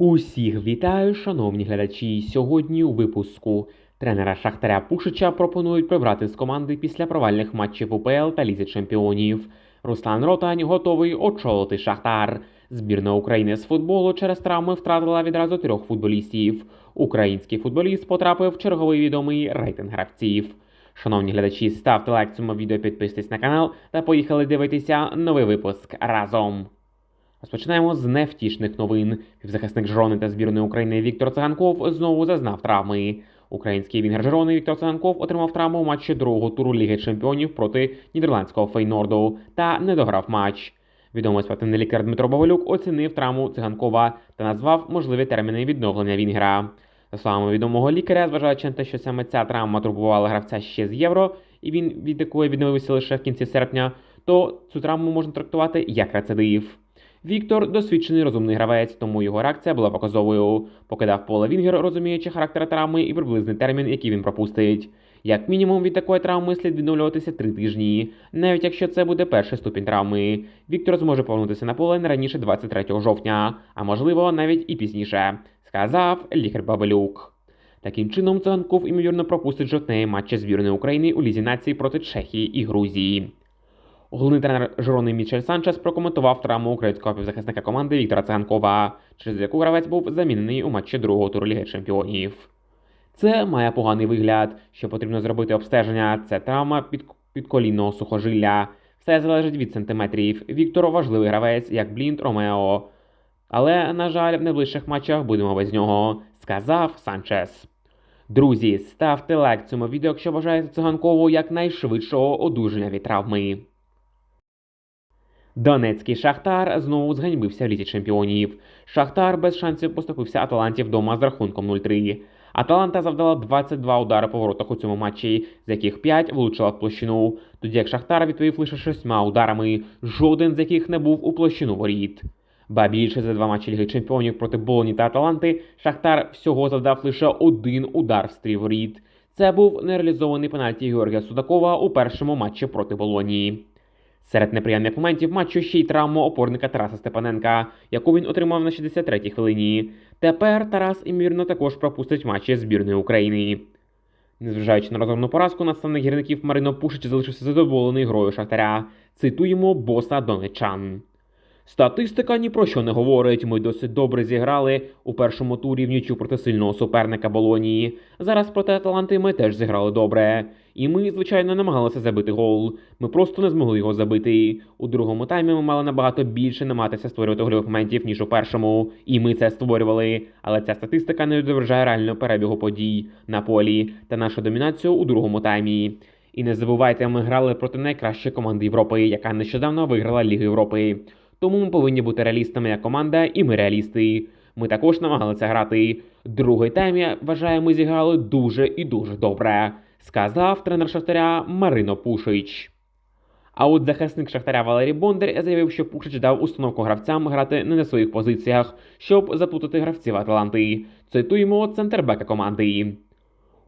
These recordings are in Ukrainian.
Усіх вітаю, шановні глядачі. Сьогодні у випуску тренера Шахтаря Пушича пропонують прибрати з команди після провальних матчів УПЛ та Лізі Чемпіонів. Руслан Ротань готовий очолити Шахтар. Збірна України з футболу через травми втратила відразу трьох футболістів. Український футболіст потрапив в черговий відомий рейтинг гравців. Шановні глядачі, ставте лайк цьому відео, підписуйтесь на канал та поїхали дивитися новий випуск разом. Розпочинаємо з невтішних новин. Півзахисник Жирони та збірної України Віктор Циганков знову зазнав травми. Український вінгер Жирони Віктор Циганков отримав травму у матчі другого туру Ліги Чемпіонів проти нідерландського Фейнорду та не дограв матч. Відомий спортивний лікар Дмитро Баволюк оцінив травму циганкова та назвав можливі терміни відновлення вінгера. За словами відомого лікаря, зважаючи на те, що саме ця травма турбувала гравця ще з євро, і він від якої відновився лише в кінці серпня, то цю травму можна трактувати як рецидив. Віктор досвідчений розумний гравець, тому його реакція була показовою. Покидав поле Вінгер, розуміючи характер травми і приблизний термін, який він пропустить. Як мінімум від такої травми слід відновлюватися три тижні, навіть якщо це буде перший ступінь травми. Віктор зможе повернутися на поле не раніше 23 жовтня, а можливо навіть і пізніше, сказав лікар Бабелюк. Таким чином, Циганков імовірно пропустить жовтневі матчі збірної України у лізі нації проти Чехії і Грузії. Головний тренер Жирони Мічель Санчес прокоментував травму українського півзахисника команди Віктора Циганкова, через яку гравець був замінений у матчі другого туру Ліги Чемпіонів. Це має поганий вигляд, що потрібно зробити обстеження. Це травма під, підколінного сухожилля. Все залежить від сантиметрів. Віктор важливий гравець, як Блінт Ромео. Але, на жаль, в найближчих матчах будемо без нього, сказав Санчес. Друзі, ставте лайк цьому відео, якщо бажаєте циганкову якнайшвидшого одужання від травми. Донецький Шахтар знову зганьбився в лізі чемпіонів. Шахтар без шансів поступився Аталанті вдома з рахунком 0-3. Аталанта завдала 22 удари по воротах у цьому матчі, з яких 5 влучила в площину, тоді як Шахтар відповів лише шістьма ударами, жоден з яких не був у площину воріт. Ба більше за два матчі Ліги Чемпіонів проти Болоні та Аталанти Шахтар всього завдав лише один удар в стрій воріт. Це був нереалізований пенальті Георгія Судакова у першому матчі проти Болонії. Серед неприємних моментів матчу ще й травма опорника Тараса Степаненка, яку він отримав на 63-й хвилині. Тепер Тарас, імовірно, також пропустить матчі збірної України. Незважаючи на розумну поразку, наставник гірників Марино Пушич залишився задоволений грою Шахтаря. Цитуємо боса донечан. Статистика ні про що не говорить. Ми досить добре зіграли у першому турі в нічу проти сильного суперника Болонії. Зараз проти Аталанти ми теж зіграли добре. І ми, звичайно, намагалися забити гол. Ми просто не змогли його забити. У другому таймі ми мали набагато більше намагатися створювати гольових моментів, ніж у першому. І ми це створювали. Але ця статистика не відображає реального перебігу подій на полі та нашу домінацію у другому таймі. І не забувайте, ми грали проти найкращої команди Європи, яка нещодавно виграла Лігу Європи. Тому ми повинні бути реалістами як команда, і ми реалісти. Ми також намагалися грати. Другий тайм, я вважаю, ми зіграли дуже і дуже добре, сказав тренер Шахтаря Марино Пушич. А от захисник Шахтаря Валерій Бондар заявив, що Пушич дав установку гравцям грати не на своїх позиціях, щоб заплутати гравців Аталанти. Цитуємо центрбека команди.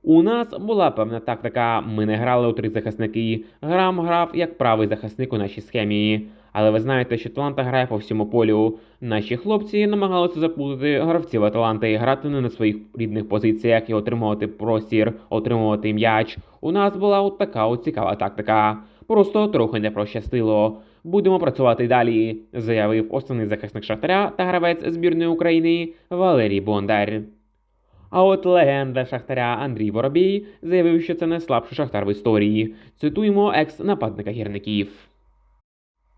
У нас була певна тактика. Ми не грали у три захисники. Грам грав як правий захисник у нашій схемі. Але ви знаєте, що Таланта грає по всьому полю. Наші хлопці намагалися заплутати гравців Аталанти і грати не на своїх рідних позиціях і отримувати простір, отримувати м'яч. У нас була от така от цікава тактика. Просто трохи не прощастило. Будемо працювати далі, заявив основний захисник Шахтаря та гравець збірної України Валерій Бондар. А от легенда Шахтаря Андрій Воробій заявив, що це найслабший шахтар в історії. Цитуємо екс-нападника гірників.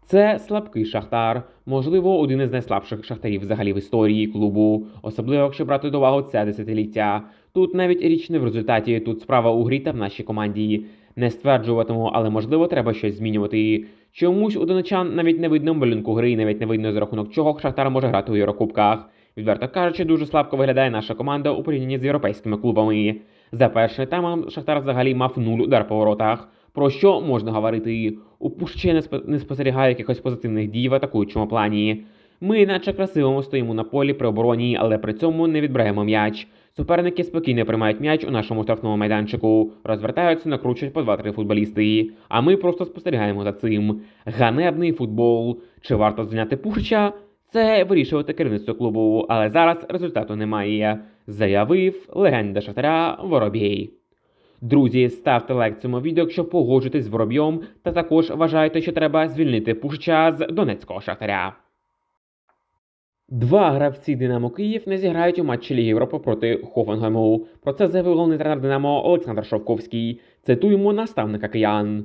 Це слабкий шахтар, можливо, один із найслабших шахтарів взагалі в історії клубу, особливо якщо брати до уваги це десятиліття. Тут навіть річ не в результаті, тут справа у грі та в нашій команді. Не стверджуватиму, але можливо треба щось змінювати. Чомусь у донечан навіть не видно малюнку гри, навіть не видно за рахунок чого Шахтар може грати у Єврокубках. Відверто кажучи, дуже слабко виглядає наша команда у порівнянні з європейськими клубами. За першим таймом Шахтар взагалі мав нуль удар по воротах. Про що можна говорити? У Пушче не, спо- не спостерігаю якихось позитивних дій в атакуючому плані. Ми, наче красиво, стоїмо на полі при обороні, але при цьому не відбираємо м'яч. Суперники спокійно приймають м'яч у нашому штрафному майданчику, розвертаються, накручують по 2-3 футболісти. А ми просто спостерігаємо за цим. Ганебний футбол. Чи варто звільняти Пушича? Це вирішувати керівництво клубу, але зараз результату немає, заявив легенда Шахтаря Воробій. Друзі, ставте лайк цьому відео, якщо погоджуєтесь з Воробйом, та також вважаєте, що треба звільнити Пушича з Донецького Шахтаря. Два гравці Динамо Київ не зіграють у матчі Ліги Європи проти Хофенгему. Про це заявив головний тренер Динамо Олександр Шовковський. Цитуємо наставника киян.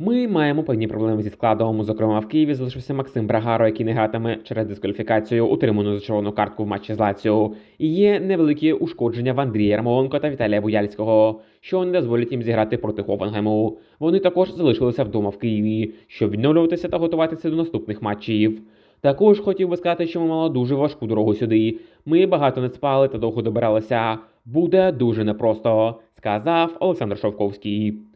Ми маємо певні проблеми зі складом. Зокрема, в Києві залишився Максим Брагаро, який не гратиме через дискваліфікацію, отриману за червону картку в матчі з Лаціо. І є невеликі ушкодження в Андрія Ярмоленко та Віталія Буяльського, що не дозволять їм зіграти проти Хофенгему. Вони також залишилися вдома в Києві, щоб відновлюватися та готуватися до наступних матчів. Також хотів би сказати, що ми мали дуже важку дорогу сюди. Ми багато не спали та довго добиралися. Буде дуже непросто, сказав Олександр Шовковський.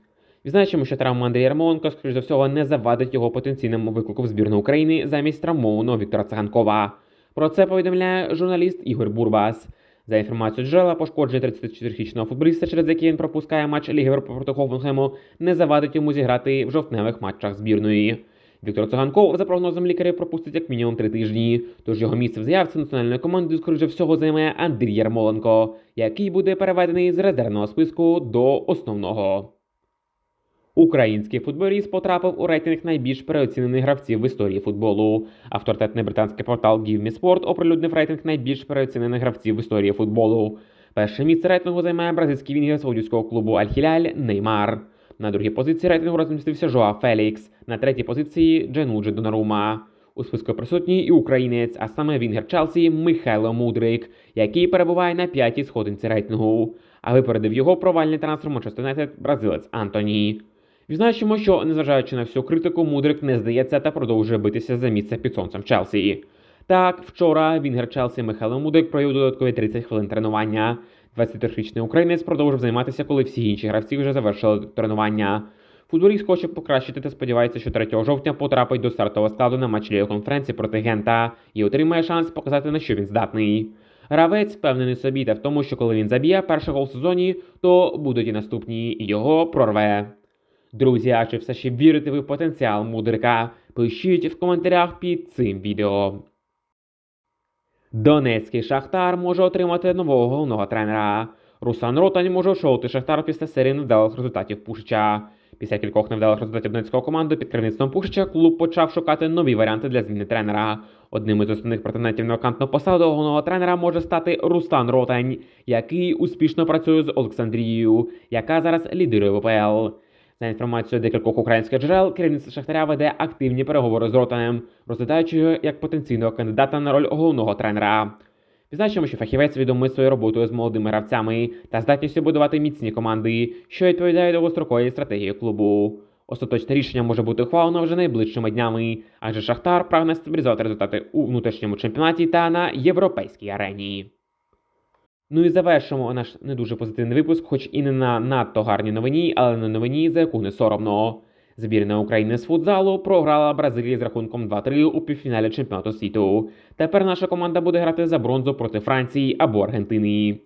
Відзначимо, що травма Андрія Ярмоленко, скоріш за всього, не завадить його потенційному виклику в збірну України замість травмованого Віктора Циганкова. Про це повідомляє журналіст Ігор Бурбас. За інформацією джерела, пошкодження 34-річного футболіста, через який він пропускає матч Ліги Європи проти Хофенхему, не завадить йому зіграти в жовтневих матчах збірної. Віктор Циганков, за прогнозом лікарів, пропустить як мінімум три тижні. Тож його місце в заявці національної команди, скоріше всього, займає Андрій Ярмоленко, який буде переведений з резервного списку до основного. Український футболіст потрапив у рейтинг найбільш переоцінених гравців в історії футболу. Авторитетний британський портал Give Me Sport оприлюднив рейтинг найбільш переоцінених гравців в історії футболу. Перше місце рейтингу займає бразильський вінгер саудівського клубу Аль-Хіляль Неймар. На другій позиції рейтингу розмістився Жоа Фелікс, на третій позиції Дженуджі Донарума. У списку присутній і українець, а саме Вінгер Челсі Михайло Мудрик, який перебуває на п'ятій сходинці рейтингу. А випередив його провальний трансфер Юнайтед бразилець Антоні. Відзначимо, що незважаючи на всю критику, Мудрик не здається та продовжує битися за місце під сонцем Челсі. Так, вчора Вінгер Челсі Михайло Мудрик провів додаткові 30 хвилин тренування. 23-річний українець продовжив займатися, коли всі інші гравці вже завершили тренування. Футболіст хоче покращити та сподівається, що 3 жовтня потрапить до стартового складу на матч конференції проти Гента і отримає шанс показати, на що він здатний. Гравець впевнений собі та в тому, що коли він заб'є перший гол в сезоні, то будуть і наступні, і його прорве. Друзі, а чи все ще вірите ви в потенціал мудрика? Пишіть в коментарях під цим відео. Донецький Шахтар може отримати нового головного тренера. Руслан Ротань може очолити Шахтар після серії невдалих результатів Пушича. Після кількох невдалих результатів Донецького команди під керівництвом Пушича клуб почав шукати нові варіанти для зміни тренера. Одним із основних претендентів на вакантну посаду головного тренера може стати Руслан Ротань, який успішно працює з Олександрією, яка зараз лідирує ВПЛ. За інформацією декількох українських джерел, керівництво Шахтаря веде активні переговори з Ротанем, розглядаючи його як потенційного кандидата на роль головного тренера. Відзначимо, що фахівець відомий своєю роботою з молодими гравцями та здатністю будувати міцні команди, що відповідають довгостроковій стратегії клубу. Остаточне рішення може бути ухвалено вже найближчими днями, адже Шахтар прагне стабілізувати результати у внутрішньому чемпіонаті та на європейській арені. Ну і завершимо наш не дуже позитивний випуск, хоч і не на надто гарній новині, але на новині, за яку не соромно. Збірна України з футзалу програла Бразилії з рахунком 2-3 у півфіналі чемпіонату світу. Тепер наша команда буде грати за бронзу проти Франції або Аргентини.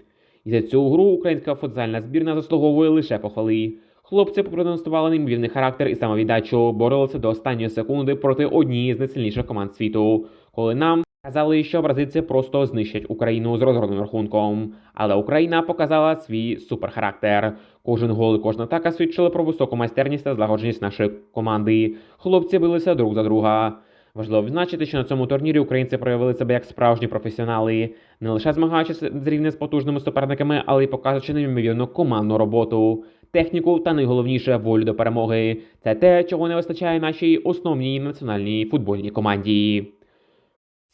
І за цю гру українська футзальна збірна заслуговує лише похвали. Хлопці продемонстрували неймовірний характер і самовіддачу, боролися до останньої секунди проти однієї з найсильніших команд світу, коли нам казали, що бразильці просто знищать Україну з розгорним рахунком. Але Україна показала свій суперхарактер. Кожен гол і кожна атака свідчили про високу майстерність та злагодженість нашої команди. Хлопці билися друг за друга. Важливо відзначити, що на цьому турнірі українці проявили себе як справжні професіонали, не лише змагаючись з рівня з потужними суперниками, але й показуючи неймовірну командну роботу, техніку та найголовніше волю до перемоги. Це те, чого не вистачає нашій основній національній футбольній команді.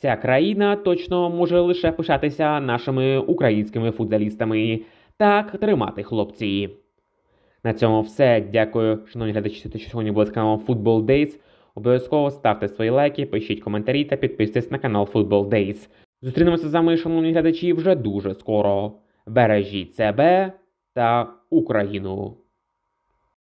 Ця країна точно може лише пишатися нашими українськими футболістами. Так тримати хлопці. На цьому все. Дякую, шановні глядачі, що сьогодні були з каналом Football Days. Обов'язково ставте свої лайки, пишіть коментарі та підписуйтесь на канал Football Days. Зустрінемося з вами, шановні глядачі, вже дуже скоро. Бережіть себе та Україну!